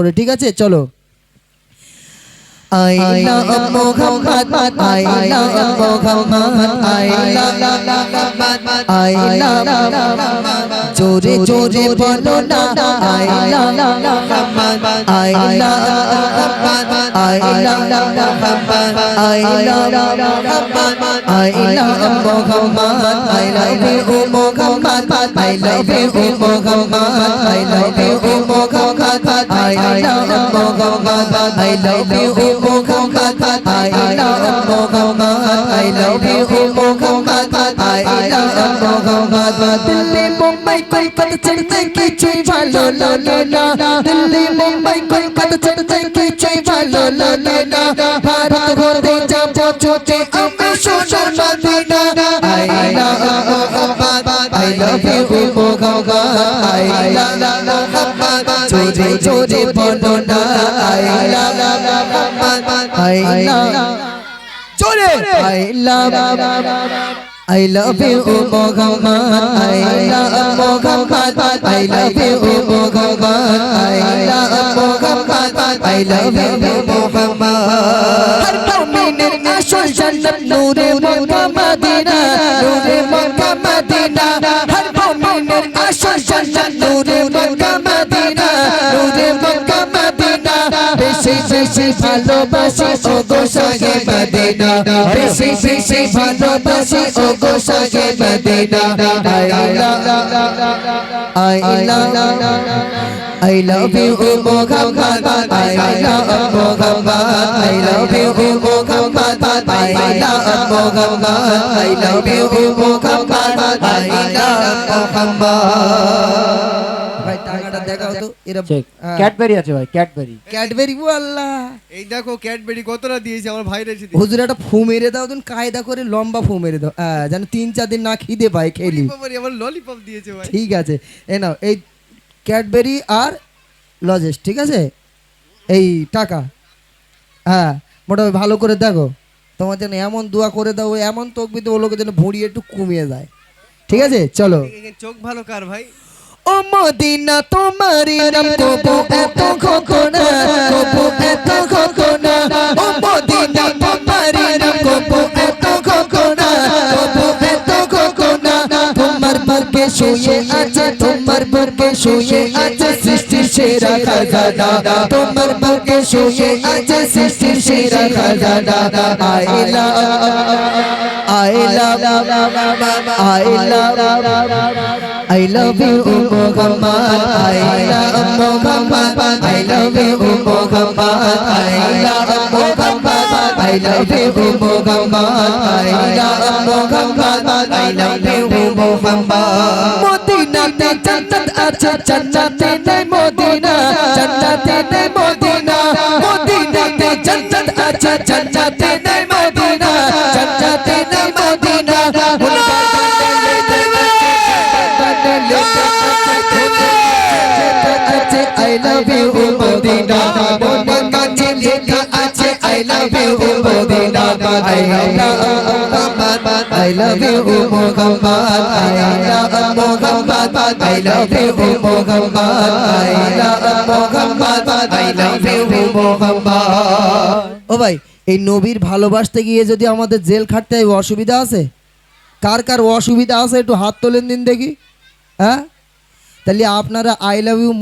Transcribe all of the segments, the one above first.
করো ঠিক আছে? চলো। আই না জোরে জোরে বলো না I love I love I love I love I love Muhammad I love you Muhammad I love you Muhammad I love you Muhammad I love Muhammad I love you Muhammad I love Muhammad I love you Muhammad I love Muhammad Delhi Mumbai Kolkata চলতে কিছুই ভালো লাগে না দিল্লি মুম্বাই কলকাতা চলতে কিছুই ভালো লাগে না ভারত হতে যাব ছোটে আমি সোনার Medina I love Muhammad I love you Muhammad I love Muhammad জোরে জোরে বলো না I love Muhammad I love জোরে I love I love you O Muhammad I love Muhammad I love you O Muhammad I love Muhammad I love you Muhammad হর মুমিনের আসল জান্নাত নূরে মক্কা মদিনা নূরে মক্কা মদিনা হর মুমিনের আসল জান্নাত নূরে মক্কা বেশি ভালোবাসি ও গো সাহে মদিনা বেশি বেশি ভালোবাসি ও গো সাহে Medina I love I love you Muhammad I love Muhammad I love you Muhammad I love Muhammad I love you Muhammad I love Muhammad এরা চেক ক্যাডবেরি আছে ভাই ক্যাডবেরি ক্যাডবেরি আল্লাহ এই দেখো ক্যাডবেরি কতটা দিয়েছে আমার ভাই রেখে হুজুর একটা ফু মেরে দাও তুমি কায়দা করে লম্বা ফু মেরে দাও। যেন তিন চার দিন না খিদে পায় খেলি। বাবারে আমার ললিপপ দিয়েছে ভাই। ঠিক আছে এ নাও এই ক্যাডবেরি আর লজেস ঠিক আছে? এই টাকা। হ্যাঁ মোটামুটি ভালো করে দেখো। তোমার যেন এমন দোয়া করে দাও এমন তকবিতে ও যেন ভুঁড়ি একটু কমিয়ে যায় ঠিক আছে? চলো। চোখ ভালো কার ভাই? ও মদিনা তোমারি নাম কবু এত খোকনা কবু এত খোকনা ও মদিনা তোমারি নাম কবু এত খোকনা কবু এত খোকনা তোমার বুকে শুয়ে আছে তোমার বুকে শুয়ে আছে সৃষ্টির সেরা খাজানা তোমার বুকে শুয়ে আছে সৃষ্টির সেরা খাজানা I love I love I love I love you, Muhammad. I love Muhammad. I love you, Muhammad. I love Muhammad. I love you, Muhammad. I love Muhammad. I love you, Muhammad. মদিনাতে জান্নাত আছে জান্নাতে নেই Medina জান্নাতে নেই Medina মদিনাতে জান্নাত আছে জান্নাতে নেই Love you Medina মনের কাছে লেখা আছে I love you Medina I love I love you Muhammad I love Muhammad I love you Muhammad I love Muhammad I love you Muhammad ও ভাই এই নবীর ভালোবাসতে গিয়ে যদি আমাদের জেল খাটতে হয় অসুবিধা আছে কার কার অসুবিধা আছে একটু হাত তোলেন দিন দেখি হ্যাঁ তাহলে আপনারা আই লাভ ইউ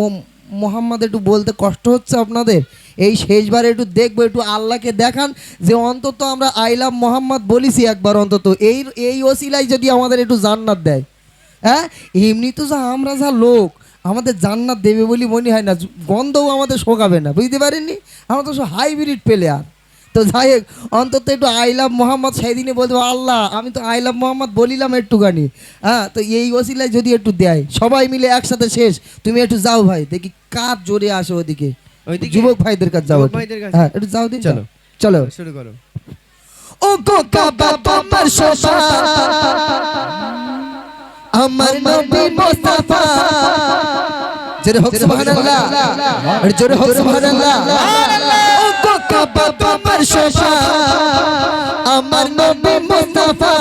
মোহাম্মদ একটু বলতে কষ্ট হচ্ছে আপনাদের? এই শেষবার একটু দেখব, একটু আল্লাহকে দেখান যে অন্তত আমরা আই লাভ মোহাম্মদ বলিছি একবার অন্তত। এই এই ওসিলাই যদি আমাদের একটু জান্নাত দেয়। হ্যাঁ? এমনি তো যা, আমরা যা লোক, আমাদের জান্নাত দেবে বলি মনে হয় না। গন্ধও আমাদের শোকাবে না, বুঝতে পারেননি? আমরা তো সব হাইব্রিড প্লেয়ার তো যাই হোক, অন্তত একটু আই লাভ মোহাম্মদ সেই দিনে বলতে আল্লাহ, আমি তো আই লাভ মোহাম্মদ বলিলাম একটুখানি। হ্যাঁ? তো এই ওসিলায় যদি একটু দেয়, সবাই মিলে একসাথে শেষ। তুমি একটু যাও ভাই, দেখি কার জোরে আসে ওদিকে ওইদিকে? যুবক ভাইদের কাছে যাও। হ্যাঁ একটু যাও দিন চলো। চলো। শুরু করো। ও গো কাবা তোমার শোভা আমার নবী মুস্তাফা। জোরে হোক সুবহানাল্লাহ। আর জোরে হোক সুবহানাল্লাহ। ও গো কাবা তোমার শোভা আমার নবী মুস্তাফা।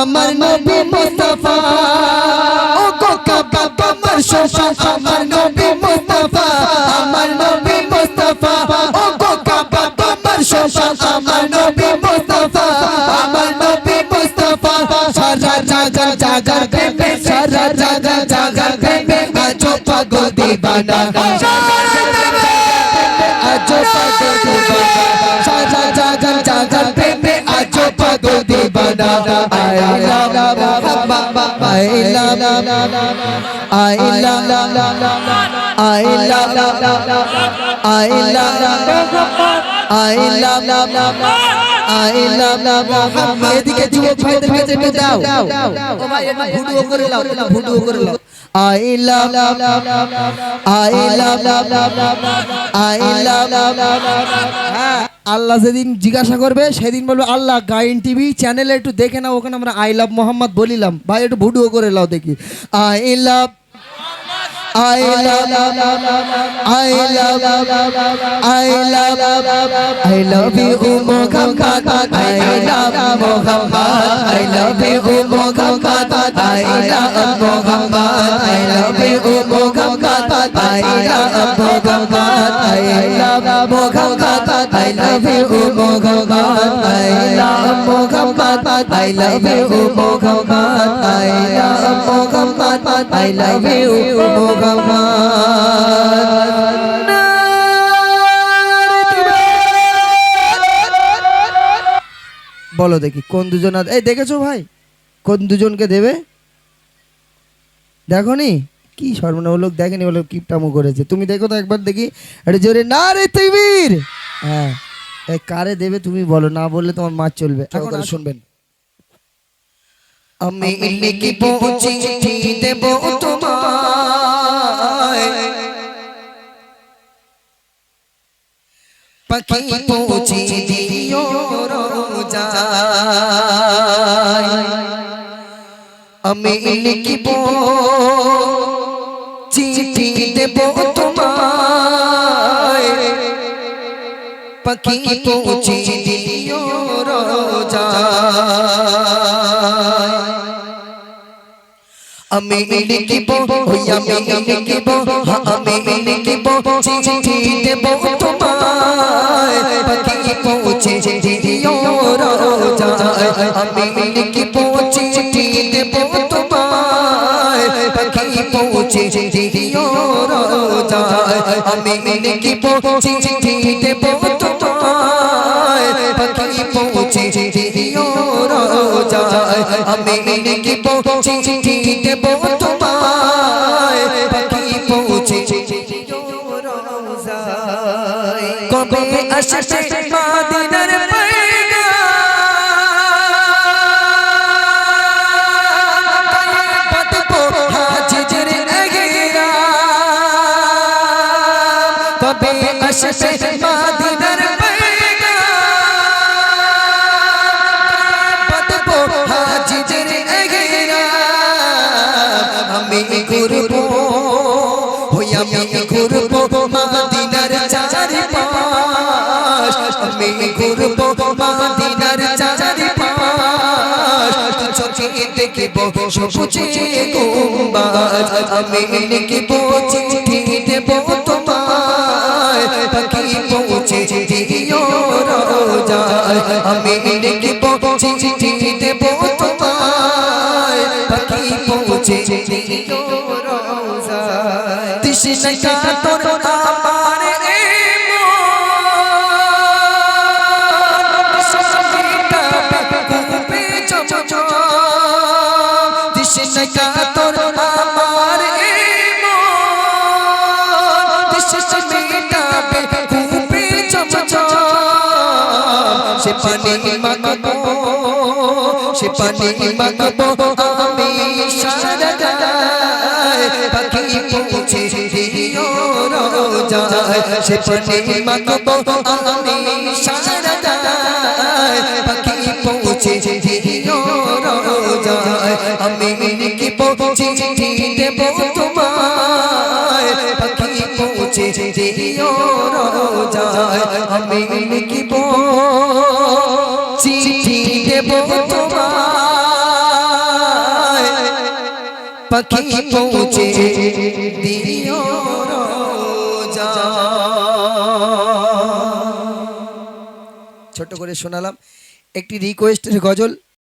আমার নবী মুস্তাফা। হাসর আমার নবী মুস্তাফা, আমার নবী মুস্তাফা। ও গো কাবা আমার শোষণ আমার নবী মুস্তাফা, আমার নবী মুস্তাফা। সারা জাগা জাগা, প্রেমে, সারা জাগা জাগা, প্রেমে আজো পাগল দিবানা। আজো পাগল দিবানা। সারা জাগা জাগা, প্রেমে আজো পাগল দিবানা। I love I love I love I love I love I love এদিকে যুবক ভাইদের কাছে একটু দাও ও ভাই একটু ভিডিও করে লাও একটু ভিডিও করে লাও I love I love I love হ্যাঁ আল্লাহ যেদিন জিজ্ঞাসা করবে সেদিন বলবে আল্লাহ গাইন টিভি চ্যানেলে একটু দেখে নাও ওখানে আমরা আই লাভ মোহাম্মদ বলিলাম ভাই একটু ভিডিও করে লাও দেখি I love I love I love I love I love you Muhammad I love Muhammad I love you Muhammad I love Muhammad I love you Muhammad বলো দেখি কোন দুজন এই দেখেছ ভাই? কোন দুজনকে দেবে? দেখো নি কি সর্বনা ও লোক দেখেনি ও বলে কিপটামো করেছে। তুমি দেখো তো একবার দেখি। এটা জোরে না রে তুইবীর হ্যাঁ এই কারে দেবে তুমি বলো না বললে তোমার মাছ চলবে। এখন শুনবেন। আমি লিখিব চিঠি দেব তোমায়। পাখি পৌঁছে দিও আমি লিখিব চিঠি দেব তোমায়। পাখি পৌঁছে দিও রোজায় আমি লিখিব, ওই আমি লিখিব হ্যাঁ আমি লিখিব, চিঠি দেব তোমায়। পাখি পৌঁছে দিও রোজায় আমি চিঠি দেব তোমায়। পাখি পৌঁছে রোজায় আমি লিখিব চিঠি দেব তোমায় পাখি পৌঁছে দিও রোজায়। আমি লিখিব চিঠি দেব তোমায় পাখি পৌঁছে কবে আসছে মাদিনার কবে আসছে মাদিনার আমি ঘুরবো, হই আমি ঘুরবো মাদিনার চারি পাশ আমি ঘুরবো মাদিনার চারি পাশ চোখে দেখিব সবুজে গুম্বাজ। আমি লিখিব চিঠি আমি লিখিব চিঠি দেব তোমায়। পাখি পৌঁছে দিও রোজায়। তৃষ্ণা কাতর আমার তোর মাগবো আমি সারাগায় পাখি পৌঁছে দিও রোজায়। সে পানি মাগবো আমি সারাগায় পাখি পৌঁছে দিও রোজায়। আমি কি পৌঁছে দেব তোমায়? পাখি পৌঁছে আমি কি চিঠি দেব পাখি পৌঁছে দিও রোজায় ছোট করে শোনালাম একটি রিকোয়েস্টের গজল।